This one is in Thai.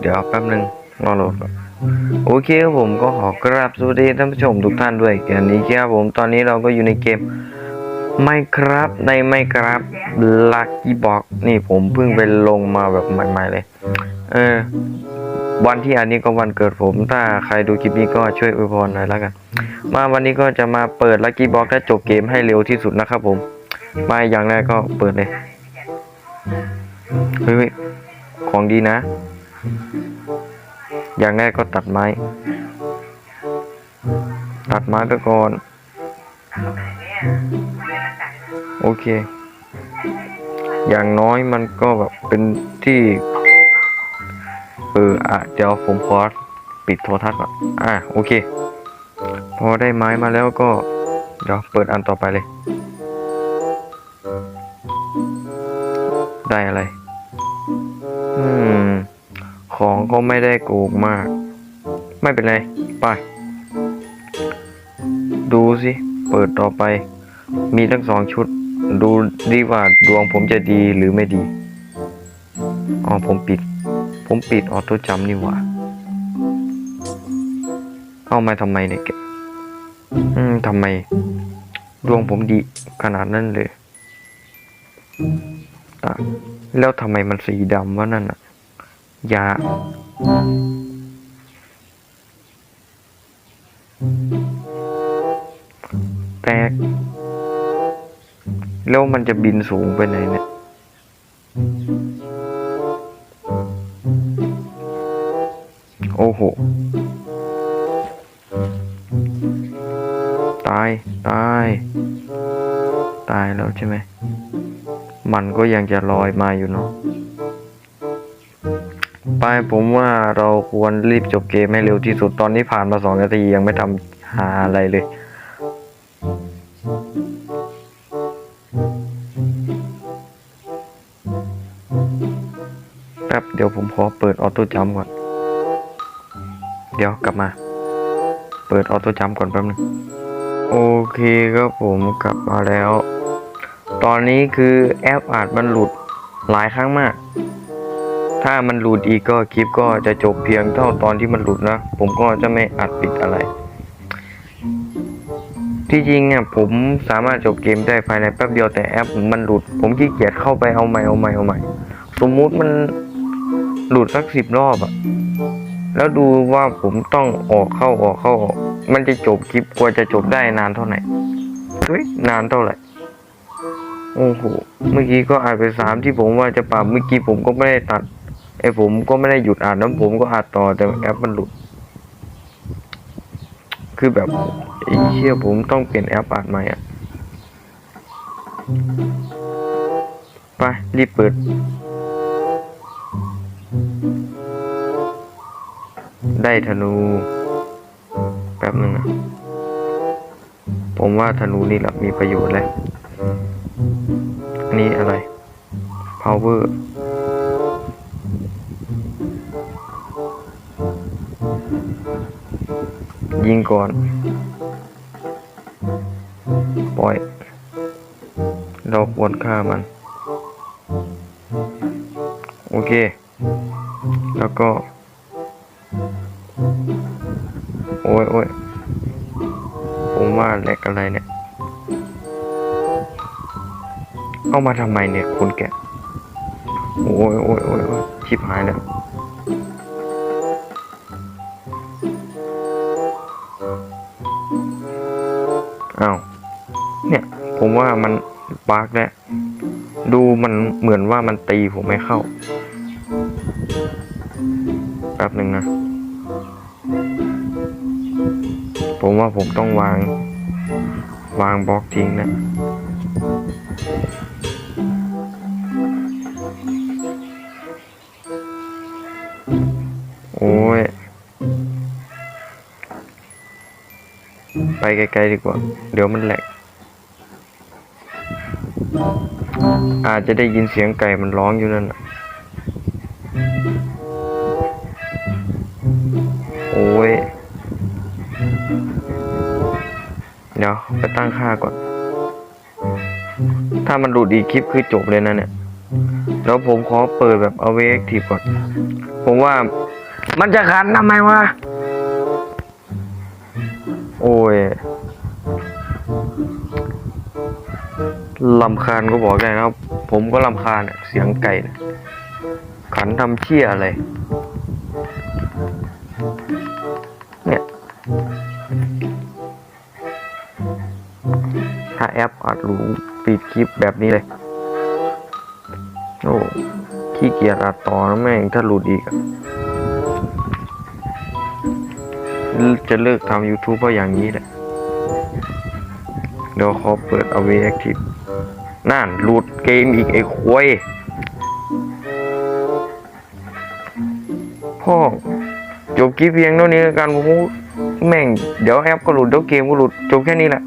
เดี๋ยวแป๊บนึงรอโหลดก่อนโอเคครับผมก็ขอกราบสวัสดีท่านผู้ชมทุกท่านด้วยกันนี้ครับผมตอนนี้เราก็อยู่ในเกมไม่ครับในไม่ครับลักกี้บ็อกนี่ผมเพิ่งไปลงมาแบบใหม่ ๆ เลย เออ วันที่อันนี้ก็วันเกิดผม ถ้าใครดูคลิปนี้ก็ช่วยอวยพรหน่อยแล้วกัน มาวันนี้ก็จะมาเปิดลักกี้บ็อกและจบเกมให้เร็วที่สุดนะครับผม มาอย่างแรกก็เปิดเลยเฮ้ยของดีนะ อย่างแรกก็ตัดไม้ ตัดไม้ไปก่อน โอเค อย่างน้อยมันก็แบบเป็นที่ เอออะเดี๋ยวผมขอปิดโทรทัศน์ก่อนอะโอเค พอได้ไม้มาแล้วก็ เดี๋ยวเปิดอันต่อไปเลย ได้อะไร ก็ไม่ได้โกงมาก ไม่เป็นไรไป ดูสิ เปิดต่อไป มีทั้งสองชุด ดูดีว่าดวงผมจะดีหรือไม่ดีอ๋อผมปิด ผมปิดออโต้จัมป์นี่หว่า เอามาทำไมเนี่ยแกอืมทำไม ดวงผมดีขนาดนั้นเลยตาแล้วทำไมมันสีดำวะนั่นอะยา แตก แล้วมันจะบินสูงไปไหนเนี่ยโอ้โห ตาย ตาย ตายแล้วใช่ไหม มันก็ยังจะลอยมาอยู่เนาะ ไปผมว่าเราควรรีบจบเกมให้เร็วที่สุดตอนนี้ผ่านมาสองนาทียังไม่ทำหาอะไรเลย แป๊บเดี๋ยวผมขอเปิดออโต้จัมก่อน เดี๋ยวกลับมา เปิดออโต้จัมก่อนแป๊บนึง โอเคครับผมกลับมาแล้ว ตอนนี้คือแอปอาจมันหลุดหลายครั้งมาก ถ้ามันหลุดอีกก็คลิปก็จะจบเพียงเท่าตอนที่มันหลุดนะ ผมก็จะไม่อัดปิดอะไร ที่จริงอะผมสามารถจบเกมได้ภายในแป๊บเดียวแต่แอปมันหลุด ผมขี้เกียจเข้าไปเอาใหม่เอาใหม่เอาใหม่ สมมุติมันหลุดสักสิบรอบอะ แล้วดูว่าผมต้องออกเข้าออกเข้าออก มันจะจบคลิปกว่าจะจบได้นานเท่าไหร่เฮ้ยนานเท่าไหร่โอ้โห เมื่อกี้ก็อานไปสามที่ผมว่าจะปรับเมื่อกี้ผมก็ไม่ได้ตัด ไอ้ผมก็ไม่ได้หยุดอ่านน้ำผมก็อ่านต่อแต่แอปมันหลุด คือแบบไอ้เชี่ยผมต้องเปลี่ยนแอปอ่านใหม่อะไปรีบเปิดได้ธนูแป๊บนึงนะผมว่าธนูนี่แหละมีประโยชน์เลยอันนี้อะไร power ยิงก่อน ปล่อย เราควรฆ่ามัน โอเค แล้วก็ โอ้ยโอ้ยผมว่าแหลกอะไรเนี่ย เอามาทำไมเนี่ยคุณแก โอ้ยโอ้ยโอ้ยโอ้ยชิบหายแล้ว อ้าวเนี่ย ผมว่ามันปาร์กแล้วดูมันเหมือนว่ามันตีผมไม่เข้าแป๊บหนึ่งนะ ผมว่าผมต้องวาง วางบล็อกทิ้งนะ ไปไกลๆดีกว่า เดี๋ยวมันแหลก อาจจะได้ยินเสียงไก่มันร้องอยู่นั่นโอ้ย เดี๋ยวไปตั้งค่าก่อน ถ้ามันหลุดอีกคลิปคือจบเลยนะเนี่ยแล้วผมขอเปิดแบบเอาไว้แอคทีก่อน ผมว่ามันจะขันทำไมวะ โอ้ยลำคาญก็บอกได้นะครับ ผมก็ลำคาญเสียงไก่นะขันทำเชี่ยอะไร เนี่ย ถ้าแอปอัดรูปิดคลิปแบบนี้เลย โอ้ขี้เกียจอัดต่อนะแม่งถ้าหลุดอีกอะ จะเลิกทำ YouTube เพราะอย่างนี้แหละ เดี๋ยวขอเปิดเอาไว้แอคทีฟนั่นหลุดเกมอีกไอ้ควยพ่อจบคลิปเพียงเท่านี้แล้วกันผมแม่ง เดี๋ยวแอปก็หลุด เดี๋ยวเกมก็หลุด จบแค่นี้แหละ